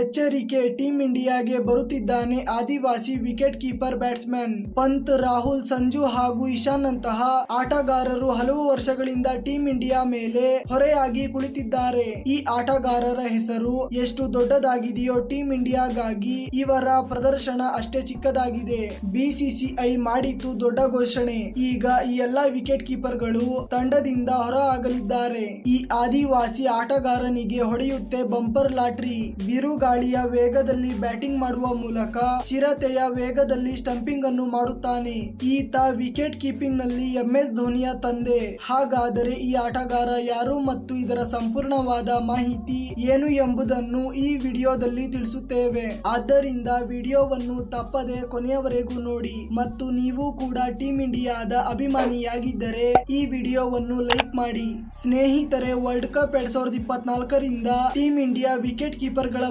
ಎಚ್ಚರಿಕೆ ಟೀಂ ಇಂಡಿಯಾಗೆ ಬರುತ್ತಿದ್ದಾನೆ ಆದಿವಾಸಿ wicket keeper batsman Pant, Rahul, Sanju ಹಾಗೂ ಇಶಾನ್ ಅಂತಹ ಆಟಗಾರರು ಹಲವು ವರ್ಷಗಳಿಂದ ಟೀಂ ಇಂಡಿಯಾ ಮೇಲೆ ಹೊರೆಯಾಗಿ ಕುಳಿತಿದ್ದಾರೆ. ಈ ಆಟಗಾರರ ಹೆಸರು ಎಷ್ಟು ದೊಡ್ಡದಾಗಿದೆಯೋ ಟೀಂ ಇಂಡಿಯಾಗಾಗಿ ಇವರ ಪ್ರದರ್ಶನ ಅಷ್ಟೇ ಚಿಕ್ಕದಾಗಿದೆ. ಬಿಸಿಸಿಐ ಮಾಡಿತು ದೊಡ್ಡ ಘೋಷಣೆ. ಈಗ ಈ ಎಲ್ಲಾ ವಿಕೆಟ್ ಕೀಪರ್ಗಳು ತಂಡದಿಂದ ಹೊರ ಆಗಲಿದ್ದಾರೆ. ಈ ಆದಿವಾಸಿ ಆಟಗಾರನಿಗೆ ಹೊಡೆಯುತ್ತೆ ಬಂಪರ್ ಲಾಟ್ರಿ. ಬಿರುಗಾಳಿಯ ವೇಗದಲ್ಲಿ ಬ್ಯಾಟಿಂಗ್ ಮಾಡುವ ಮೂಲಕ ಚಿರತೆಯ ವೇಗದಲ್ಲಿ ಸ್ಟಂಪಿಂಗ್ ಅನ್ನು ಮಾಡುತ್ತಾನೆ. ಈತ ವಿಕೆಟ್ ಕೀಪಿಂಗ್ನಲ್ಲಿ ಎಂಎಸ್ ಧೋನಿಯ ತಂದೆ. ಹಾಗಾದರೆ ಈ ಆಟಗಾರ ಯಾರು ಮತ್ತು ಇದರ ಸಂಪೂರ್ಣವಾದ ಮಾಹಿತಿ ಏನು ಎಂಬುದನ್ನು ಈ ವಿಡಿಯೋದಲ್ಲಿ ತಿಳಿಸುತ್ತೇವೆ. ಆದ್ದರಿಂದ ವಿಡಿಯೋವನ್ನು ತಪ್ಪದೆ ಕೊನೆಯವರೆಗೂ ನೋಡಿ ಮತ್ತು ನೀವು ಕೂಡ ಟೀಮ್ ಇಂಡಿಯಾದ ಅಭಿಮಾನಿಯಾಗಿದ್ದರೆ ಈ ವಿಡಿಯೋವನ್ನು ಲೈಕ್ ಮಾಡಿ. ಸ್ನೇಹಿತರೆ, ವರ್ಲ್ಡ್ ಕಪ್ ಎರಡ್ ಸಾವಿರದ ಇಪ್ಪತ್ನಾಲ್ಕರಿಂದ ಟೀಮ್ ಇಂಡಿಯಾ ವಿಕೆಟ್ ಕೀಪರ್ಗಳ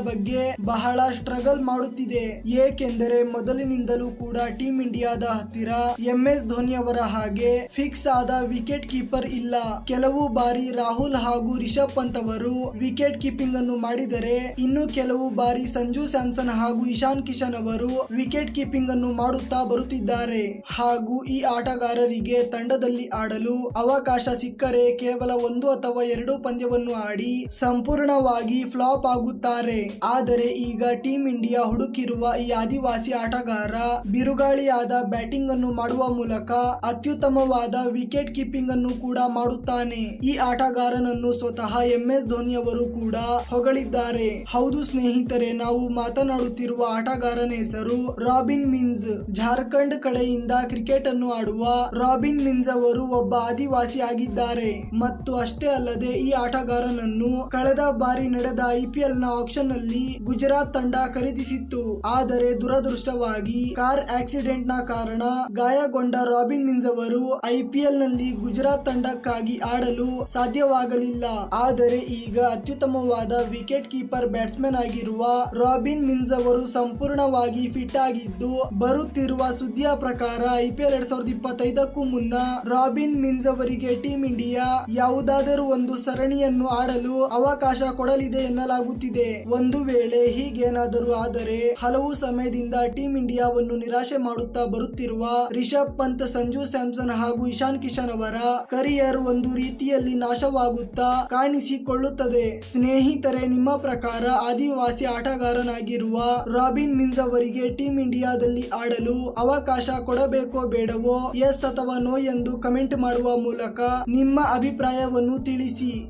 ಬಹಳ ಸ್ಟ್ರಗಲ್ ಮಾಡುತ್ತಿದೆ. ಏಕೆಂದರೆ ಮೊದಲಿನಿಂದಲೂ ಕೂಡ ಟೀಂ ಇಂಡಿಯಾದ ಹತ್ತಿರ ಎಂಎಸ್ ಧೋನಿ ಅವರ ಹಾಗೆ ಫಿಕ್ಸ್ ಆದ ವಿಕೆಟ್ ಕೀಪರ್ ಇಲ್ಲ. ಕೆಲವು ಬಾರಿ ರಾಹುಲ್ ಹಾಗೂ ರಿಷಬ್ ಪಂತ್ ಅವರು ವಿಕೆಟ್ ಕೀಪಿಂಗ್ ಅನ್ನು ಮಾಡಿದರೆ, ಇನ್ನು ಕೆಲವು ಬಾರಿ ಸಂಜು ಸ್ಯಾಮ್ಸನ್ ಹಾಗೂ ಇಶಾನ್ ಕಿಶನ್ ಅವರು ವಿಕೆಟ್ ಕೀಪಿಂಗ್ ಅನ್ನು ಮಾಡುತ್ತಾ ಬರುತ್ತಿದ್ದಾರೆ. ಹಾಗೂ ಈ ಆಟಗಾರರಿಗೆ ತಂಡದಲ್ಲಿ ಆಡಲು ಅವಕಾಶ ಸಿಕ್ಕರೆ ಕೇವಲ ಒಂದು ಅಥವಾ ಎರಡು ಪಂದ್ಯವನ್ನು ಆಡಿ ಸಂಪೂರ್ಣವಾಗಿ ಫ್ಲಾಪ್ ಆಗುತ್ತಾರೆ. ಆದರೆ ಈಗ ಟೀಂ ಇಂಡಿಯಾ ಹುಡುಕಿರುವ ಈ ಆದಿವಾಸಿ ಆಟಗಾರ ಬಿರುಗಾಳಿಯಾದ ಬ್ಯಾಟಿಂಗ್ ಅನ್ನು ಮಾಡುವ ಮೂಲಕ ಅತ್ಯುತ್ತಮವಾದ ವಿಕೆಟ್ ಕೀಪಿಂಗ್ ಅನ್ನು ಕೂಡ ಮಾಡುತ್ತಾನೆ. ಈ ಆಟಗಾರನನ್ನು ಸ್ವತಃ ಎಂ ಎಸ್ ಧೋನಿ ಅವರು ಕೂಡ ಹೊಗಳಿದ್ದಾರೆ. ಹೌದು ಸ್ನೇಹಿತರೆ, ನಾವು ಮಾತನಾಡುತ್ತಿರುವ ಆಟಗಾರನ ಹೆಸರು ರಾಬಿನ್ ಮಿನ್ಸ್ ಜಾರ್ಖಂಡ್ ಕಡೆಯಿಂದ ಕ್ರಿಕೆಟ್ ಅನ್ನು ಆಡುವ ರಾಬಿನ್ ಮಿನ್ಸ್ ಅವರು ಒಬ್ಬ ಆದಿವಾಸಿ ಆಗಿದ್ದಾರೆ. ಮತ್ತು ಅಷ್ಟೇ ಅಲ್ಲದೆ ಈ ಆಟಗಾರನನ್ನು ಕಳೆದ ಬಾರಿ ನಡೆದ ಐಪಿಎಲ್ನ ಆಕ್ಷನ್ನಲ್ಲಿ ಗುಜರಾತ್ ತಂಡ ಖರೀದಿಸಿತ್ತು. ಆದರೆ ದುರದೃಷ್ಟವಾಗಿ ಕಾರ್ ಆಕ್ಸಿಡೆಂಟ್ನ ಕಾರಣ ಗಾಯಗೊಂಡ ರಾಬಿನ್ ಮಿನ್ಸ್ ಅವರು ಐಪಿಎಲ್ನಲ್ಲಿ ಗುಜರಾತ್ ತಂಡಕ್ಕಾಗಿ ಆಡಲು ಸಾಧ್ಯವಾಗಲಿಲ್ಲ. ಆದರೆ ಈಗ ಅತ್ಯುತ್ತಮವಾದ ವಿಕೆಟ್ ಕೀಪರ್ ಬ್ಯಾಟ್ಸ್ಮನ್ ಆಗಿರುವ ರಾಬಿನ್ ಮಿನ್ಸ್ ಅವರು ಸಂಪೂರ್ಣವಾಗಿ ಫಿಟ್ ಆಗಿದ್ದು, ಬರುತ್ತಿರುವ ಸುದ್ದಿಯ ಪ್ರಕಾರ ಐಪಿಎಲ್ ಎರಡ್ ಸಾವಿರದ ಇಪ್ಪತ್ತೈದಕ್ಕೂ ಮುನ್ನ ರಾಬಿನ್ ಮಿನ್ಸ್ ಅವರಿಗೆ ಟೀಂ ಇಂಡಿಯಾ ಯಾವುದಾದರೂ ಒಂದು ಸರಣಿಯನ್ನು ಆಡಲು ಅವಕಾಶ ಕೊಡಲಿದೆ ಎನ್ನಲಾಗುತ್ತಿದೆ. ಒಂದು ವೇಳೆ ಹೀಗೇನಾದರೂ ಆದರೆ, ಹಲವು ಸಮಯದಿಂದ ಟೀಂ ಇಂಡಿಯಾವನ್ನು ನಿರಾಶೆ ಮಾಡುತ್ತಾ ಬರುತ್ತಿರುವ ರಿಷಬ್ ಪಂತ್, ಸಂಜು ಸ್ಯಾಮ್ಸನ್ ಹಾಗೂ ಇಶಾನ್ ಕಿಶನ್ ಅವರ ಕರಿಯರ್ ಒಂದು ರೀತಿಯಲ್ಲಿ ನಾಶವಾಗುತ್ತಾ ಕಾಣಿಸಿಕೊಳ್ಳುತ್ತದೆ. ಸ್ನೇಹಿತರೆ, ನಿಮ್ಮ ಪ್ರಕಾರ ಆದಿವಾಸಿ ಆಟಗಾರನಾಗಿರುವ ರಾಬಿನ್ ಮಿನ್ಸ್ ಅವರಿಗೆ ಟೀಂ ಇಂಡಿಯಾದಲ್ಲಿ ಆಡಲು ಅವಕಾಶ ಕೊಡಬೇಕೋ ಬೇಡವೋ, ಎಸ್ ಅಥವಾ ನೋ ಎಂದು ಕಮೆಂಟ್ ಮಾಡುವ ಮೂಲಕ ನಿಮ್ಮ ಅಭಿಪ್ರಾಯವನ್ನು ತಿಳಿಸಿ.